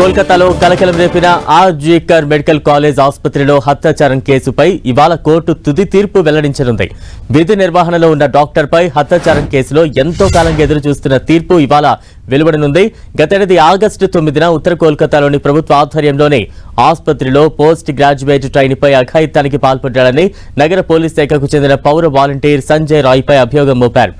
కోల్కతాలో కలకలం రేపిన RG Kar medical college ఆసుపత్రిలో హత్యాచారం కేసుపై ఇవాళ కోర్టు తుది తీర్పు వెల్లడించనుంది. విధి నిర్వహణలో ఉన్న డాక్టర్పై హత్యాచారం కేసులో ఎంతో కాలంగా ఎదురు చూస్తున్న తీర్పు ఇవాళ వెలువడనుంది. గతేడాది ఆగస్టు తొమ్మిదిన ఉత్తర కోల్కతాలోని ప్రభుత్వ ఆధ్వర్యంలోనే ఆసుపత్రిలో పోస్ట్ గ్రాడ్యుయేట్ ట్రైనీపై అఘాయిత్యానికి పాల్పడ్డాడని నగర పోలీస్ శాఖకు చెందిన పౌర వాలంటీర్ సంజయ్ రాయ్పై అభియోగం మోపారు.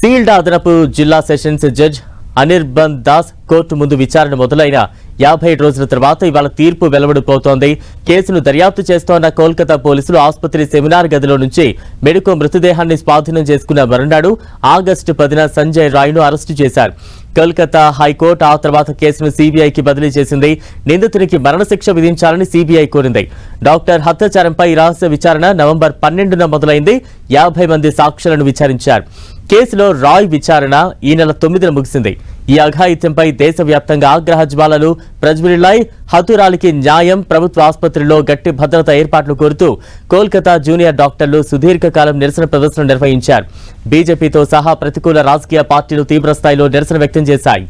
సీల్డ్ అదనపు జిల్లా sessions judge Anirban Das court ముందు విచారణ మొదలైన యాభై రోజుల తర్వాత ఇవాళ తీర్పు వెలువడిపోతోంది. కేసును దర్యాప్తు చేస్తోన్న కోల్కతా పోలీసులు ఆసుపత్రి సెమినార్ గదిలో నుంచి మెడుకు మృతదేహాన్ని స్వాధీనం చేసుకున్న మరునాడు ఆగస్టు పదిన సంజయ్ రాయ్ను అరెస్టు చేశారు. కోల్కతా హైకోర్టు ఆ తర్వాత కేసును సీబీఐకి బదిలీ చేసింది. నిందితునికి మరణశిక్ష విధించాలని సీబీఐ కోరింది. డాక్టర్ హత్యాచారంపై రహస్య విచారణ నవంబర్ పన్నెండున మొదలైంది. యాభై మంది సాక్షులను విచారించారు. కేసులో రాయ్ విచారణ ఈ నెల తొమ్మిదిన ముగిసింది. ఈ అఘాయిత్యంపై దేశవ్యాప్తంగా ఆగ్రహ జ్వాలలు ప్రజ్వరిల్లాయి హతురాలికి న్యాయం ప్రభుత్వ ఆసుపత్రిలో గట్టి భద్రత ఏర్పాట్లు కోరుతూ కోల్కతా జూనియర్ డాక్టర్లు సుదీర్ఘకాలం నిరసన ప్రదర్శన నిర్వహించారు. బీజేపీతో సహా ప్రతికూల రాజకీయ పార్టీలు తీవ్రస్థాయిలో నిరసన వ్యక్తం చేశాయి.